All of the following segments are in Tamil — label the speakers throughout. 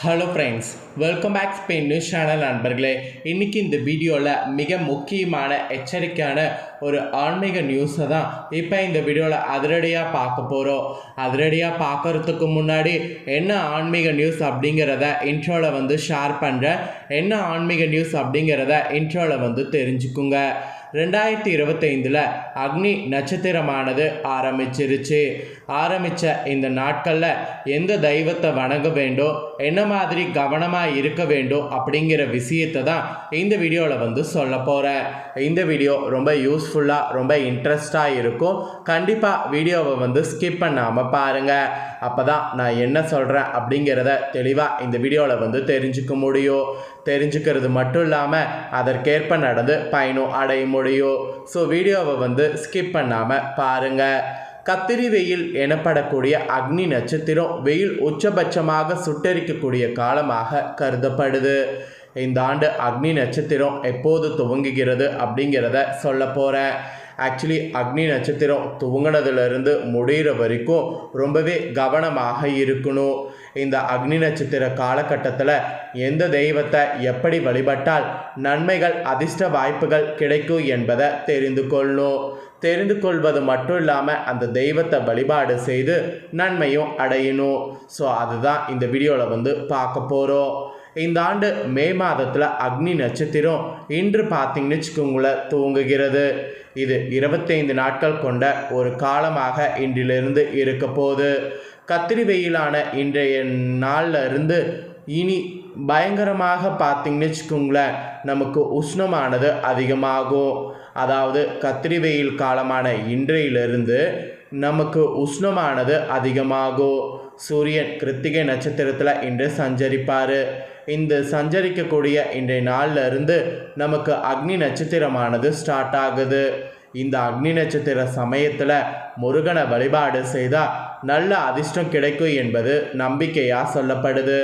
Speaker 1: Hello friends welcome back Spain news channel நண்பர்களே. இன்றைக்கி இந்த வீடியோவில் மிக முக்கியமான எச்சரிக்கையான ஒரு ஆன்மீக நியூஸை தான் இப்போ இந்த வீடியோவில் அதிரடியாக பார்க்க போகிறோம் அதிரடியாக பார்க்கறதுக்கு முன்னாடி என்ன ஆன்மீக நியூஸ் அப்படிங்கிறத இன்ட்ரோவில் வந்து ஷேர் பண்ணுறேன் என்ன ஆன்மீக நியூஸ் அப்படிங்கிறத இன்ட்ரோவில் வந்து தெரிஞ்சுக்குங்க. ரெண்டாயிரத்தி இருபத்தைந்தில் அக்னி நட்சத்திரமானது ஆரம்பிச்சிருச்சு. ஆரம்பித்த இந்த நாட்களில் எந்த தெய்வத்தை வணங்க வேண்டும் என்ன மாதிரி கவனமாக இருக்க வேண்டும் அப்படிங்கிற விஷயத்தை தான் இந்த வீடியோவில் வந்து சொல்ல போகிறேன் இந்த வீடியோ ரொம்ப யூஸ்ஃபுல்லாக ரொம்ப இன்ட்ரெஸ்டாக இருக்கும். கண்டிப்பாக வீடியோவை வந்து ஸ்கிப் பண்ணாமல் பாருங்கள் அப்போ தான் நான் என்ன சொல்கிறேன் அப்படிங்கிறத தெளிவாக இந்த வீடியோவில் வந்து தெரிஞ்சுக்க முடியும். தெரிஞ்சுக்கிறது மட்டும் இல்லாமல் அதற்கேற்ப நடந்து பயனும் அடைய முடியும். ஸோ வீடியோவை வந்து ஸ்கிப் பண்ணாமல் பாருங்கள் கத்திரி வெயில் எனப்படக்கூடிய அக்னி நட்சத்திரம் வெயில் உச்சபட்சமாக சுட்டரிக்கக்கூடிய காலமாக கருதப்படுது. இந்த ஆண்டு அக்னி நட்சத்திரம் எப்போது துவங்குகிறது அப்படிங்கிறத சொல்ல போகிறேன் ஆக்சுவலி அக்னி நட்சத்திரம் துவங்கினதுலேருந்து முடிகிற வரைக்கும் ரொம்பவே கவனமாக இருக்கணும். இந்த அக்னி நட்சத்திர காலகட்டத்தில் எந்த தெய்வத்தை எப்படி வழிபட்டால் நன்மைகள் அதிர்ஷ்ட வாய்ப்புகள் கிடைக்கும் என்பதை தெரிந்து கொள்ளணும். தெரிந்து கொள்வது மட்டும் இல்லாமல் அந்த தெய்வத்தை வழிபாடு செய்து நன்மையும் அடையணும். ஸோ அதுதான் இந்த வீடியோவில் வந்து பார்க்க போகிறோம் இந்த ஆண்டு மே மாதத்தில் அக்னி நட்சத்திரம் இன்று பார்த்தீங்கன்னு வச்சுக்கோங்களேன் துவங்குகிறது இது இருபத்தைந்து நாட்கள் கொண்ட ஒரு காலமாக இன்றிலிருந்து இருக்க போது கத்திரி வெயிலான இன்றைய நாளில் இருந்து இனி பயங்கரமாக பார்த்தீங்கன்னு வச்சுக்கோங்களேன் நமக்கு உஷ்ணமானது அதிகமாகும். அதாவது கத்திரி வெயில் காலமான இன்றையிலிருந்து நமக்கு உஷ்ணமானது அதிகமாகும். சூரியன் கிருத்திகை நட்சத்திரத்தில் இன்று சஞ்சரிப்பார். இந்த சஞ்சரிக்கக்கூடிய இன்றைய நாளில் இருந்து நமக்கு அக்னி நட்சத்திரமானது ஸ்டார்ட் ஆகுது. இந்த அக்னி நட்சத்திர சமயத்தில் முருகனை வழிபாடு செய்தால் நல்ல அதிர்ஷ்டம் கிடைக்கும் என்பது நம்பிக்கையாக சொல்லப்படுது.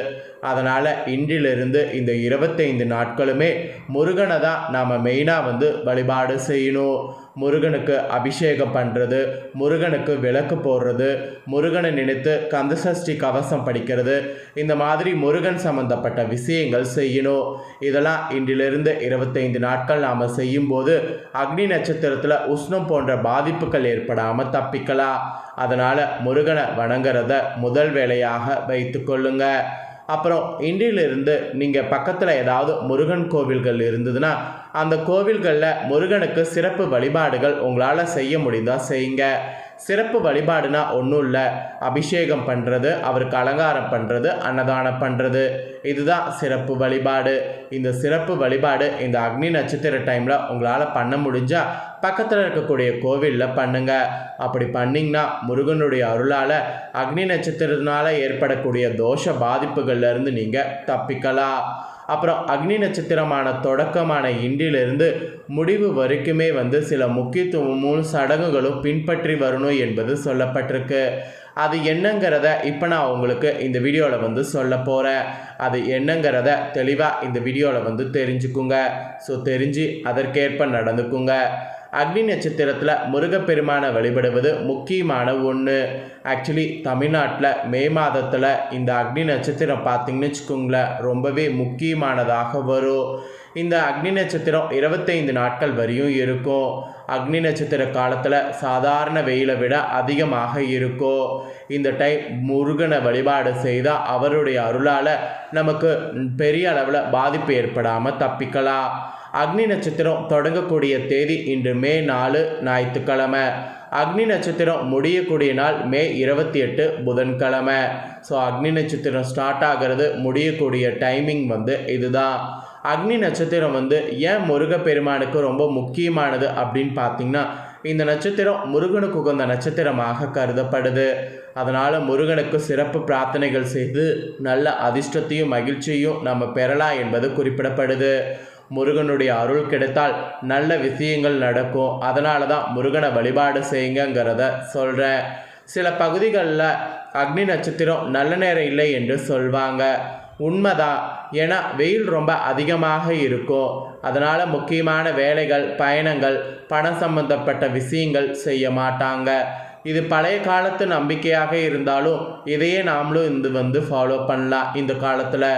Speaker 1: அதனால் இன்றிலிருந்து இந்த இருபத்தைந்து நாட்களுமே முருகனை தான் நாம் மெயினாக வந்து வழிபாடு செய்யணும். முருகனுக்கு அபிஷேகம் பண்ணுறது முருகனுக்கு விளக்கு போடுறது முருகனை நினைத்து கந்தசஷ்டி கவசம் படிக்கிறது இந்த மாதிரி முருகன் சம்பந்தப்பட்ட விஷயங்கள் செய்யணும். இதெல்லாம் இன்றிலிருந்து இருபத்தைந்து நாட்கள் நாம் செய்யும்போது அக்னி நட்சத்திரத்தில் உஷ்ணம் போன்ற பாதிப்புகள் ஏற்படாமல் தப்பிக்கலாம். அதனால் முருகனை வணங்குறத முதல் வேலையாக வைத்து கொள்ளுங்கள் அப்புறம் இன்றிலிருந்து நீங்கள் பக்கத்தில் ஏதாவது முருகன் கோவில்கள் இருந்ததுன்னா அந்த கோவில்களில் முருகனுக்கு சிறப்பு வழிபாடுகள் உங்களால் செய்ய முடிந்தால் செய்யுங்க. சிறப்பு வழிபாடுனா ஒன்றும் இல்லை. அபிஷேகம் பண்ணுறது அவருக்கு அலங்காரம் பண்ணுறது அன்னதானம் பண்ணுறது இதுதான் சிறப்பு வழிபாடு. இந்த சிறப்பு வழிபாடு இந்த அக்னி நட்சத்திர டைமில் உங்களால் பண்ண முடிஞ்சால் பக்கத்தில் இருக்கக்கூடிய கோவிலில் பண்ணுங்க. அப்படி பண்ணிங்கன்னா முருகனுடைய அருளால் அக்னி நட்சத்திரத்தினால ஏற்படக்கூடிய தோஷ பாதிப்புகள்லேருந்து நீங்கள் தப்பிக்கலாம். அப்புறம் அக்னி நட்சத்திரமான தொடக்கமான இன்றிலிருந்து முடிவு வரைக்குமே வந்து சில முக்கியத்துவமும் சடங்குகளும் பின்பற்றி வரணும் என்பது சொல்லப்பட்டிருக்கு. அது என்னங்கிறத இப்போ நான் உங்களுக்கு இந்த வீடியோவில் வந்து சொல்ல போகிறேன் அது என்னங்கிறத தெளிவாக இந்த வீடியோவில் வந்து தெரிஞ்சுக்குங்க. ஸோ தெரிஞ்சு அதற்கேற்ப நடந்துக்குங்க. அக்னி நட்சத்திரத்தில் முருகப்பெருமானை வழிபடுவது முக்கியமான ஒன்று ஆக்சுவலி தமிழ்நாட்டில் மே மாதத்தில் இந்த அக்னி நட்சத்திரம் பார்த்திங்கன்னு வச்சுக்கோங்களேன் ரொம்பவே முக்கியமானதாக வரும். இந்த அக்னி நட்சத்திரம் இருபத்தைந்து நாட்கள் வரையும் இருக்கும். அக்னி நட்சத்திர காலத்தில் சாதாரண வெயிலை விட அதிகமாக இருக்கும். இந்த டைம் முருகனை வழிபாடு செய்தால் அவருடைய அருளால் நமக்கு பெரிய அளவில் பாதிப்பு ஏற்படாமல் தப்பிக்கலாம். அக்னி நட்சத்திரம் தொடங்கக்கூடிய தேதி இன்று மே நாலு ஞாயிற்றுக்கிழமை. அக்னி நட்சத்திரம் முடியக்கூடிய நாள் மே இருபத்தி எட்டு புதன்கிழமை. ஸோ அக்னி நட்சத்திரம் ஸ்டார்ட் ஆகிறது முடியக்கூடிய டைமிங் வந்து இதுதான். அக்னி நட்சத்திரம் வந்து ஏன் முருகப்பெருமானுக்கு ரொம்ப முக்கியமானது அப்படின்னு பார்த்தீங்கன்னா இந்த நட்சத்திரம் முருகனுக்கு உகந்த நட்சத்திரமாக கருதப்படுது. அதனால் முருகனுக்கு சிறப்பு பிரார்த்தனைகள் செய்து நல்ல அதிர்ஷ்டத்தையும் மகிழ்ச்சியும் நம்ம பெறலாம் என்பது குறிப்பிடப்படுது. முருகனுடைய அருள் கிடைத்தால் நல்ல விஷயங்கள் நடக்கும். அதனால தான் முருகனை வழிபாடு செய்யுங்கிறத சொல்கிறேன் சில பகுதிகளில் அக்னி நட்சத்திரம் நல்ல நேரம் இல்லை என்று சொல்வாங்க. உண்மைதான். ஏன்னா வெயில் ரொம்ப அதிகமாக இருக்கும். அதனால் முக்கியமான வேலைகள் பயணங்கள் பணம் சம்பந்தப்பட்ட விஷயங்கள் செய்ய மாட்டாங்க. இது பழைய காலத்து நம்பிக்கையாக இருந்தாலும் இதையே நாமளும் இந்த வந்து ஃபாலோ பண்ணலாம் இந்த காலத்தில்.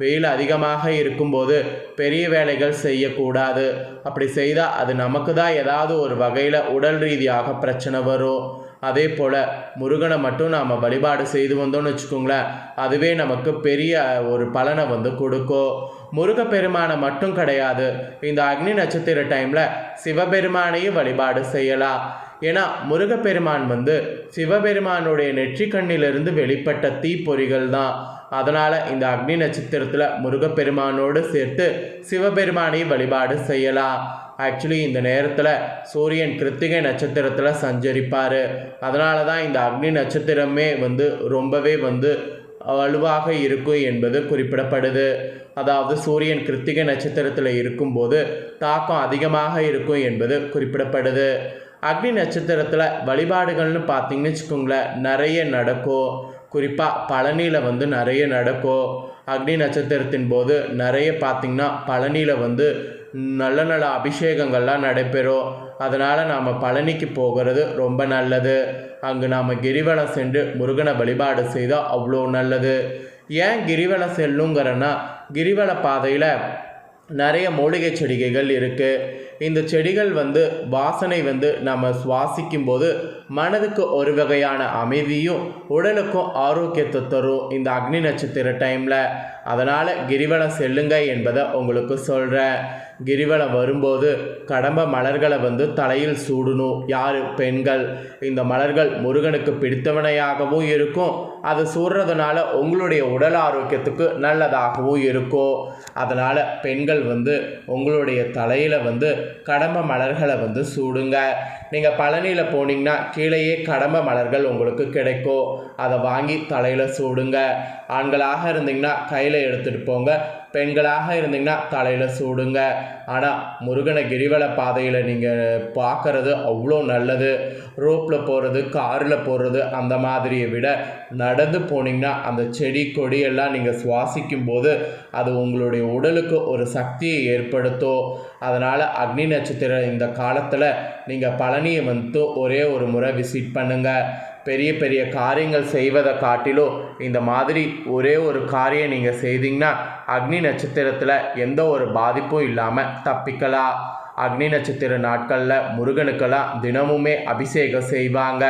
Speaker 1: வெயில் அதிகமாக இருக்கும்போது பெரிய வேலைகள் செய்யக்கூடாது. அப்படி செய்தால் அது நமக்கு தான் ஏதாவது ஒரு வகையில் உடல் ரீதியாக பிரச்சனை வரும். அதே போல் முருகனை மட்டும் நாம் வழிபாடு செய்து வந்தோம்னு வச்சுக்கோங்களேன் அதுவே நமக்கு பெரிய ஒரு பலனை வந்து கொடுக்கும். முருகப்பெருமானை மட்டும் கிடையாது இந்த அக்னி நட்சத்திர டைமில் சிவபெருமானையும் வழிபாடு செய்யலாம். ஏன்னா முருகப்பெருமான் வந்து சிவபெருமானுடைய நெற்றிக்கண்ணிலிருந்து வெளிப்பட்ட தீப்பொறிகள் தான். அதனால் இந்த அக்னி நட்சத்திரத்தில் முருகப்பெருமானோடு சேர்த்து சிவபெருமானை வழிபாடு செய்யலாம். ஆக்சுவலி இந்த நேரத்தில் சூரியன் கிருத்திகை நட்சத்திரத்தில் சஞ்சரிப்பார். அதனால தான் இந்த அக்னி நட்சத்திரமே வந்து ரொம்பவே வந்து வலுவாக இருக்கும் என்பது குறிப்பிடப்படுது. அதாவது சூரியன் கிருத்திகை நட்சத்திரத்தில் இருக்கும்போது தாக்கம் அதிகமாக இருக்கும் என்பது குறிப்பிடப்படுது. அக்னி நட்சத்திரத்தில் வழிபாடுகள்னு பார்த்தீங்கன்னு வச்சுக்கோங்களேன் நிறைய நடக்கும். குறிப்பாக பழனியில் வந்து நிறைய நடக்கும் அக்னி நட்சத்திரத்தின் போது நிறைய பார்த்திங்கன்னா பழனியில் வந்து நல்ல நல்ல அபிஷேகங்கள்லாம் நடைபெறும் அதனால் நாம் பழனிக்கு போகிறது ரொம்ப நல்லது. அங்கு நாம் கிரிவலம் சென்று முருகனை வழிபாடு செய்தால் அவ்வளோ நல்லது. ஏன் கிரிவலம் செல்லுங்கிறன்னா கிரிவல பாதையில் நிறைய மூலிகை செடிகைகள் இருக்குது இந்த செடிகள் வந்து வாசனை வந்து நம்ம சுவாசிக்கும் போது மனதுக்கு ஒரு வகையான அமைதியும் உடலுக்கும் ஆரோக்கியத்தை தரும் இந்த அக்னி நட்சத்திர டைமில் அதனால் கிரிவலம் செல்லுங்க என்பதை உங்களுக்கு சொல்கிறேன் கிரிவலம் வரும்போது கடம்ப மலர்களை வந்து தலையில் சூடணும். யார்? பெண்கள். இந்த மலர்கள் முருகனுக்கு பிடித்தவனையாகவும் இருக்கும். அதை சுடுறதுனால உங்களுடைய உடல் ஆரோக்கியத்துக்கு நல்லதாகவும் இருக்கும் அதனால் பெண்கள் வந்து உங்களுடைய தலையில் வந்து கடம்ப மலர்களை வந்து சூடுங்க. நீங்கள் பழனியில் போனீங்கன்னா கீழேயே கடம்ப மலர்கள் உங்களுக்கு கிடைக்கும். அதை வாங்கி தலையில் சூடுங்க. ஆண்களாக இருந்தீங்கன்னா கையில் எடுத்துகிட்டு போங்க. பெண்களாக இருந்தீங்கன்னா தலையில் சூடுங்க. ஆனால் முருகனை கிரிவல பாதையில் நீங்கள் பார்க்குறது அவ்வளோ நல்லது. ரோப்பில் போகிறது காரில் போகிறது அந்த மாதிரியை விட நடந்து போனீங்கன்னா அந்த செடி கொடியெல்லாம் நீங்கள் சுவாசிக்கும் போது அது உங்களுடைய உடலுக்கு ஒரு சக்தியை ஏற்படுத்தும். அதனால் அக்னி நட்சத்திர இந்த காலத்தில் நீங்கள் பழனியை வந்து ஒரே ஒரு முறை விசிட் பண்ணுங்கள் பெரிய பெரிய காரியங்கள் செய்வதை காட்டிலும் இந்த மாதிரி ஒரே ஒரு காரியம் நீங்கள் செய்தீங்கன்னா அக்னி நட்சத்திரத்தில் எந்த ஒரு பாதிப்பும் இல்லாமல் தப்பிக்கலாம் அக்னி நட்சத்திர நாட்களில் முருகனுக்கெல்லாம் தினமுமே அபிஷேகம் செய்வாங்க.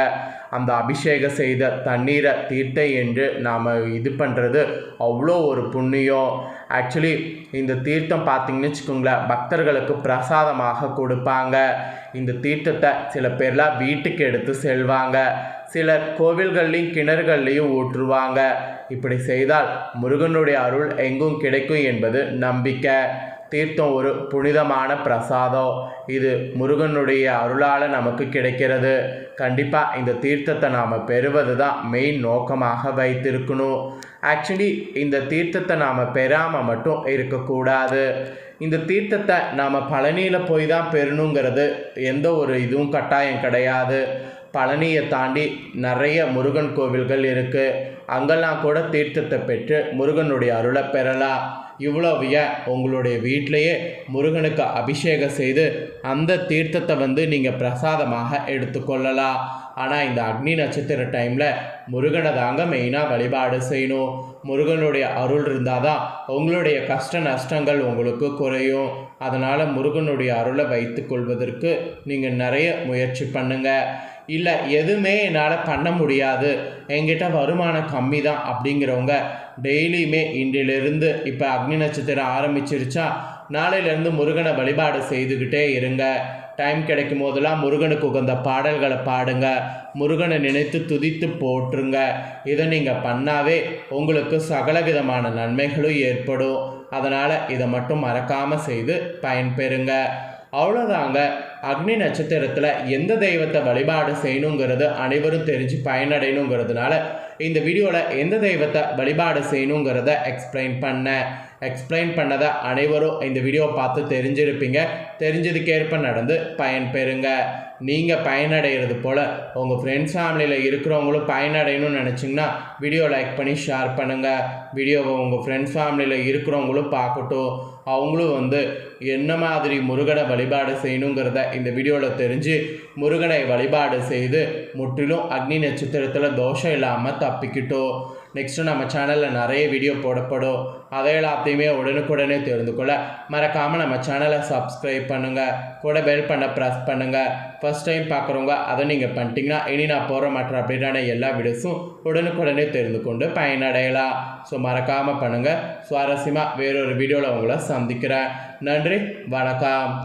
Speaker 1: அந்த அபிஷேகம் செய்த தண்ணீரை தீர்த்தை என்று நாம் இது பண்ணுறது அவ்வளோ ஒரு புண்ணியம். ஆக்சுவலி இந்த தீர்த்தம் பார்த்தீங்கன்னு வச்சுக்கோங்களேன் பக்தர்களுக்கு பிரசாதமாக கொடுப்பாங்க. இந்த தீர்த்தத்தை சில பேர்லாம் வீட்டுக்கு எடுத்து செல்வாங்க. சிலர் கோவில்கள்லையும் கிணறுகள்லையும் ஊற்றுவாங்க. இப்படி செய்தால் முருகனுடைய அருள் எங்கும் கிடைக்கும் என்பது நம்பிக்கை. தீர்த்தம் ஒரு புனிதமான பிரசாதம். இது முருகனுடைய அருளால் நமக்கு கிடைக்கிறது. கண்டிப்பாக இந்த தீர்த்தத்தை நாம் பெறுவது தான் மெயின் நோக்கமாக வைத்திருக்கணும். ஆக்சுவலி இந்த தீர்த்தத்தை நாம் பெறாமல் மட்டும் இருக்கக்கூடாது. இந்த தீர்த்தத்தை நாம் பழனியில் போய் தான் பெறணுங்கிறது எந்த ஒரு இதுவும் கட்டாயம் கிடையாது. பழனியை தாண்டி நிறைய முருகன் கோவில்கள் இருக்குது அங்கெல்லாம் கூட தீர்த்தத்தை பெற்று முருகனுடைய அருளை பெறலாம். இவ்வளவு ஏன் உங்களுடைய வீட்டிலையே முருகனுக்கு அபிஷேகம் செய்து அந்த தீர்த்தத்தை வந்து நீங்கள் பிரசாதமாக எடுத்துக்கொள்ளலாம் ஆனால் இந்த அக்னி நட்சத்திர டைமில் முருகனை தாங்க மெயினாக வழிபாடு செய்யணும். முருகனுடைய அருள் இருந்தால் தான் உங்களுடைய கஷ்ட நஷ்டங்கள் உங்களுக்கு குறையும். அதனால் முருகனுடைய அருளை வைத்து கொள்வதற்கு நீங்கள் நிறைய முயற்சி பண்ணுங்கள் இல்லை எதுவுமே என்னால் பண்ண முடியாது. என்கிட்ட வருமானம் கம்மி தான் அப்படிங்கிறவங்க டெய்லியுமே இன்றிலிருந்து இப்போ அக்னி நட்சத்திரம் ஆரம்பிச்சிருச்சா நாளையிலேருந்து முருகனை வழிபாடு செய்துக்கிட்டே இருங்க. டைம் கிடைக்கும் போதெல்லாம் முருகனுக்கு உகந்த பாடல்களை பாடுங்க. முருகனை நினைத்து துதித்து போட்டுருங்க இதை நீங்கள் பண்ணாவே உங்களுக்கு சகல விதமான நன்மைகளும் ஏற்படும். அதனால் இதை மட்டும் மறக்காமல் செய்து பயன்பெறுங்க. அவ்வளோதாங்க அக்னி நட்சத்திரத்தில் எந்த தெய்வத்தை வழிபாடு செய்யணுங்கிறது அனைவரும் தெரிஞ்சு பயனடையணுங்கிறதுனால இந்த வீடியோவில் எந்த தெய்வத்தை வழிபாடு செய்யணுங்கிறத எக்ஸ்பிளைன் பண்ணேன். எக்ஸ்பிளைன் பண்ணதை அனைவரும் இந்த வீடியோ பார்த்து தெரிஞ்சிருப்பீங்க. தெரிஞ்சதுக்கேற்ப நடந்து பயன் பெறுங்க நீங்கள் பயனடைகிறது போல் உங்கள் ஃப்ரெண்ட்ஸ் ஃபேமிலியில் இருக்கிறவங்களும் பயனடையணும்னு நினச்சிங்கன்னா வீடியோ லைக் பண்ணி ஷேர் பண்ணுங்கள் வீடியோவை உங்கள் ஃப்ரெண்ட்ஸ் ஃபேமிலியில் இருக்கிறவங்களும் பார்க்கட்டும். அவங்களும் வந்து என்ன மாதிரி முருகனை வழிபாடு செய்யணுங்கிறத இந்த வீடியோவில் தெரிஞ்சு முருகனை வழிபாடு செய்து முற்றிலும் அக்னி நட்சத்திரத்தில் தோஷம் இல்லாமல் தப்பிக்கிட்டோம். நெக்ஸ்ட்டு நம்ம சேனலில் நிறைய வீடியோ போடப்படும். அதை எல்லாத்தையுமே உடனுக்குடனே தெரிந்து கொள்ள மறக்காமல் நம்ம சேனலை சப்ஸ்கிரைப் பண்ணுங்கள் கூட பெல் பண்ண ப்ரெஸ் பண்ணுங்கள் ஃபஸ்ட் டைம் பார்க்குறவங்க அதை நீங்கள் பண்ணிட்டீங்கன்னா இனி நான் போகிற மற்ற அப்படின்னா எல்லா வீடியோஸும் உடனுக்குடனே தெரிந்து கொண்டு பயனடையலாம். ஸோ மறக்காமல் பண்ணுங்கள் சுவாரஸ்யமாக வேறொரு வீடியோவில் உங்களை சந்திக்கிறேன். நன்றி வணக்கம்.